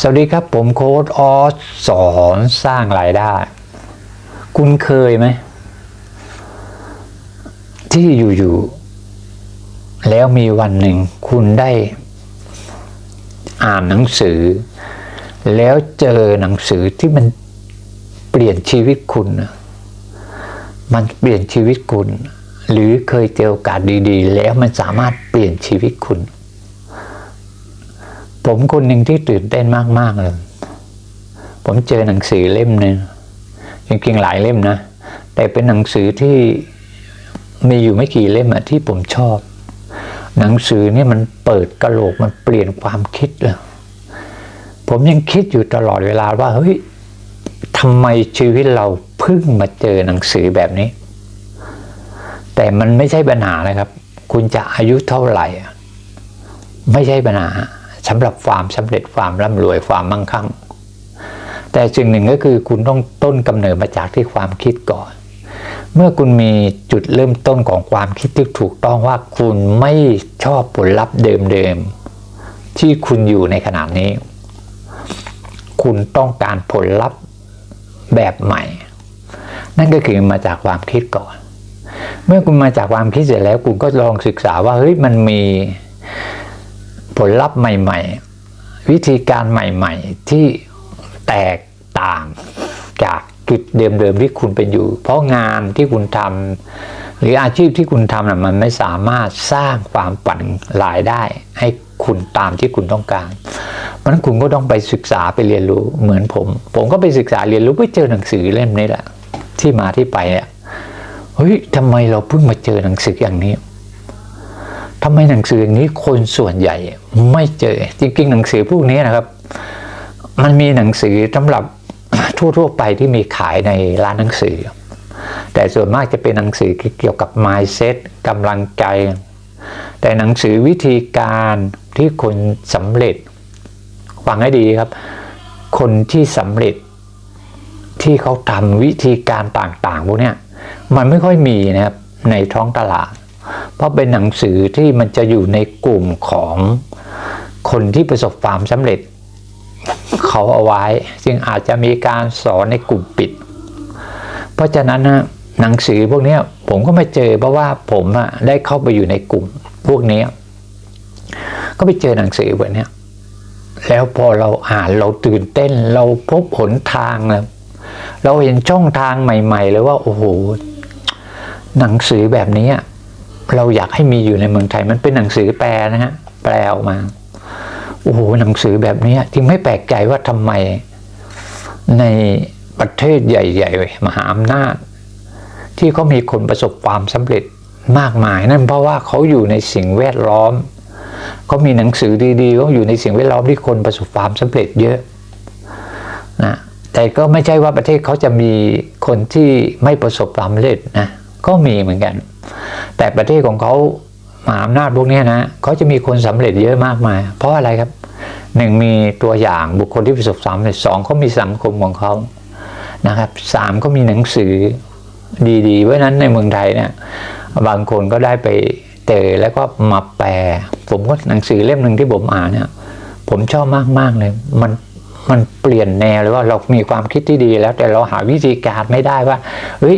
สวัสดีครับผมโค้ดออสสอนสร้างรายได้ คุณเคยไหม ที่อยู่ๆแล้วมีวันหนึ่งคุณได้อ่านหนังสือ แล้วเจอหนังสือที่มันเปลี่ยนชีวิตคุณ มันเปลี่ยนชีวิตคุณ หรือเคยเจอโอกาสดี ๆ แล้วมันสามารถเปลี่ยนชีวิตคุณ ผมคนหนึ่งที่ตื่นเต้นมาก ๆ เลย ผมเจอหนังสือเล่มหนึ่งจริงๆหลายเล่มนะ แต่เป็นหนังสือที่มีอยู่ไม่กี่เล่มอะที่ผมชอบ หนังสือเนี่ยมันเปิดกระโหลกมันเปลี่ยนความคิดเลยผมยังคิดอยู่ตลอดเวลาว่าเฮ้ยทำไมชีวิตเราเพิ่งมาเจอหนังสือแบบนี้ แต่มันไม่ใช่ปัญหานะครับ คุณจะอายุเท่าไหร่ ไม่ใช่ปัญหา สำหรับความสำเร็จความร่ำรวยความมั่งคั่ง แต่สิ่งหนึ่งก็คือคุณต้องต้นกำเนิดมาจากที่ความคิดก่อน เมื่อคุณมีจุดเริ่มต้นของความคิดที่ถูกต้องว่าคุณไม่ชอบผลลัพธ์เดิมๆที่คุณอยู่ในขณะนี้ คุณต้องการผลลัพธ์แบบใหม่ นั่นก็คือมาจากความคิดก่อน เมื่อคุณมาจากความคิดเสร็จแล้วคุณก็ลองศึกษาว่าเฮ้ยมันมี ผลลัพธ์ใหม่ ๆ วิธีการใหม่ ๆ ที่แตกต่างจากจุดเดิมๆที่คุณเป็นอยู่ เพราะงานที่คุณทำหรืออาชีพที่คุณทำน่ะมันไม่สามารถสร้างความปั่นรายได้ ให้คุณตามที่คุณต้องการเพราะงั้นคุณก็ต้องไปศึกษาไปเรียนรู้เหมือนผม ผมก็ไปศึกษาเรียนรู้ไปเจอหนังสือเล่มนี้แหละที่มาที่ไปเนี่ยเฮ้ยทำไมเราเพิ่งมาเจอหนังสืออย่างนี้ ทำไมหนังสืออย่างนี้คนส่วนใหญ่ไม่เจอ จริงๆ หนังสือพวกนี้นะครับ มันมีหนังสือสำหรับทั่วๆไปที่มีขายในร้านหนังสือ แต่ส่วนมากจะเป็นหนังสือเกี่ยวกับ mindset กำลังใจ แต่หนังสือวิธีการที่คนสำเร็จฟังให้ดีครับ คนที่สำเร็จที่เขาทำวิธีการต่างๆพวกนี้มันไม่ค่อยมีนะครับในท้องตลาด เพราะเป็นหนังสือที่มันจะอยู่ในกลุ่มของคนที่ประสบความสำเร็จเขาเอาไว้ จึงอาจจะมีการสอนในกลุ่มปิด เพราะฉะนั้นนะหนังสือพวกนี้ผมก็ไม่เจอเพราะว่าผมอะได้เข้าไปอยู่ในกลุ่มพวกนี้ ก็ไปเจอหนังสือแบบนี้แล้วพอเราอ่านเราตื่นเต้น เราพบหนทางแล้วเราเห็นช่องทางใหม่ ๆ เลยว่าโอ้โหหนังสือแบบนี้ เราอยากให้มีอยู่ในเมืองไทยมันเป็นหนังสือแปลนะฮะแปลออกมาโอ้โหหนังสือแบบนี้จึงไม่แปลกใจว่าทำไมในประเทศใหญ่ๆ มหาอำนาจ ที่เขามีคนประสบความสำเร็จมากมาย นั่นเพราะว่าเขาอยู่ในสิ่งแวดล้อมเขามีหนังสือดีๆเขาอยู่ในสิ่งแวดล้อมที่คนประสบความสำเร็จเยอะนะแต่ก็ไม่ใช่ว่าประเทศเขาจะมีคนที่ไม่ประสบความสำเร็จนะ ก็มีเหมือนกัน แต่ประเทศของเขามหาอำนาจพวกนี้นะเขาจะมีคนสำเร็จเยอะมากมาย เพราะอะไรครับหนึ่งมีตัวอย่างบุคคลที่ประสบความสำเร็จสองเขามีสังคมของเขานะครับสามก็มีหนังสือดีๆเพราะนั้นในเมืองไทยเนี่ยบางคนก็ได้ไปเจอแล้วก็มาแปล ผมก็หนังสือเล่มหนึ่งที่ผมอ่านเนี่ยผมชอบมากๆเลยมันมันเปลี่ยนแนวเลยว่าเรามีความคิดที่ดีแล้วแต่เราหาวิธีการไม่ได้ว่าเฮ้ย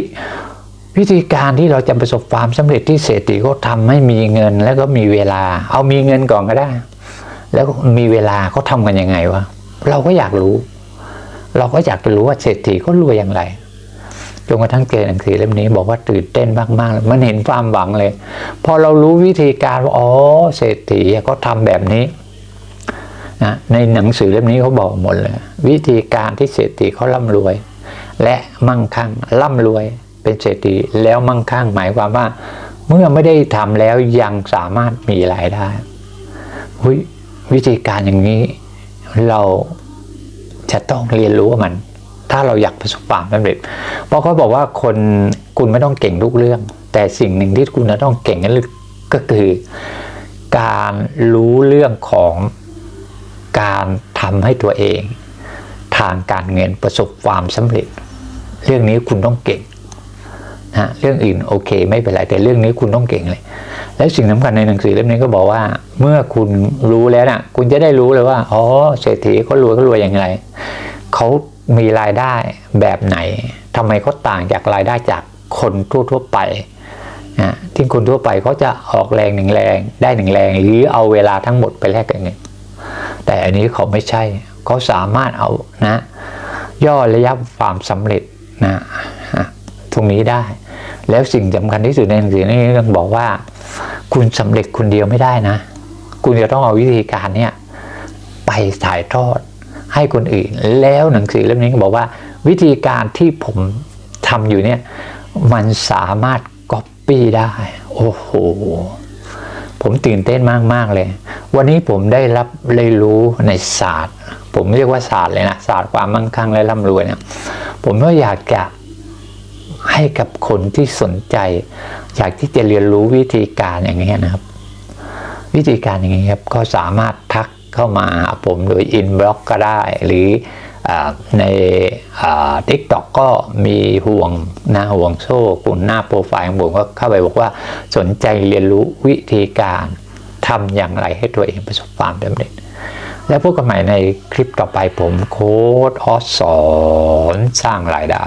วิธีการที่เราจะประสบความสำเร็จที่เศรษฐีเขาทำให้มีเงินแล้วก็มีเวลา เอามีเงินก่อนก็ได้ แล้วมีเวลาเขาทำกันยังไงวะเราก็อยากรู้ เราก็อยากจะรู้ว่าเศรษฐีเขารวยอย่างไรจนกระทั่งเจอหนังสือเล่มนี้บอกว่าตื่นเต้นมากๆเลยมันเห็นความหวังเลย พอเรารู้วิธีการว่าอ๋อเศรษฐีเขาทำแบบนี้นะในหนังสือเล่มนี้เขาบอกหมดเลย วิธีการที่เศรษฐีเขาร่ำรวย และมั่งคั่งร่ำรวย เป็นเศรษฐีแล้วมั่งคั่งหมายความว่า เมื่อไม่ได้ทำแล้วยังสามารถมีรายได้ยวิธีการอย่างนี้เราจะต้องเรียนรู้มัน ถ้าเราอยากประสบความสำเร็จเพราะเขาบอกว่าคนคุณไม่ต้องเก่งทุกเรื่อง แต่สิ่งหนึ่งที่คุณจะต้องเก่งก็คือ การรู้เรื่องของการทำให้ตัวเอง ทางการเงินประสบความสำเร็จ เรื่องนี้คุณต้องเก่ง นะเรื่องอื่นโอเค ไม่เป็นไรแต่เรื่องนี้คุณต้องเก่งเลย แล้วสิ่งสำคัญในหนังสือเล่มนี้ก็บอกว่า เมื่อคุณรู้แล้วน่ะ คุณจะได้รู้เลยว่าอ๋อเศรษฐีเขารวยเขารวยอย่างไรเขามีรายได้แบบไหนทำไมเขาต่างจากรายได้จากคนทั่วๆไปนะที่คนทั่วไปเขาจะออกแรงหนึ่งแรงได้หนึ่งแรง หรือเอาเวลาทั้งหมดไปแลกกับเงินแต่อันนี้เขาไม่ใช่เขาสามารถเอานะ ย่อระยะความสำเร็จนะ ตรงนี้ได้ แล้วสิ่งสำคัญที่สุดในหนังสือนี้ต้องบอกว่า คุณสำเร็จคนเดียวไม่ได้นะ คุณจะต้องเอาวิธีการเนี่ยไปถ่ายทอดให้คนอื่น แล้วหนังสือเล่มนี้ก็บอกว่า วิธีการที่ผมทำอยู่เนี่ยมันสามารถก๊อปปี้ได้ โอ้โห ผมตื่นเต้นมาก ๆ เลย วันนี้ผมได้รับเรียนรู้ในศาสตร์ ผมเรียกว่าศาสตร์เลยนะ ศาสตร์ความมั่งคั่งและร่ำรวยเนี่ย ผมก็อยากจะ ให้กับคนที่สนใจ อยากที่จะเรียนรู้วิธีการอย่างนี้ยนะครับ วิธีการอย่างนี้ครับก็สามารถทักเข้ามาหาผมโดยอินบล็อกก็ได้ หรืออในทิกตอกก็มีห่วงนะห่วงโซ่คุณหน้าโปรไฟล์ของผมก็เข้าไปบอกว่าสนใจเรียนรู้วิธีการทำอย่างไรให้ตัวเองประสบความสำเร็จ แล้วพบกันใหม่ในคลิปต่อไปผมโค้ดออสสอนสร้างรายได้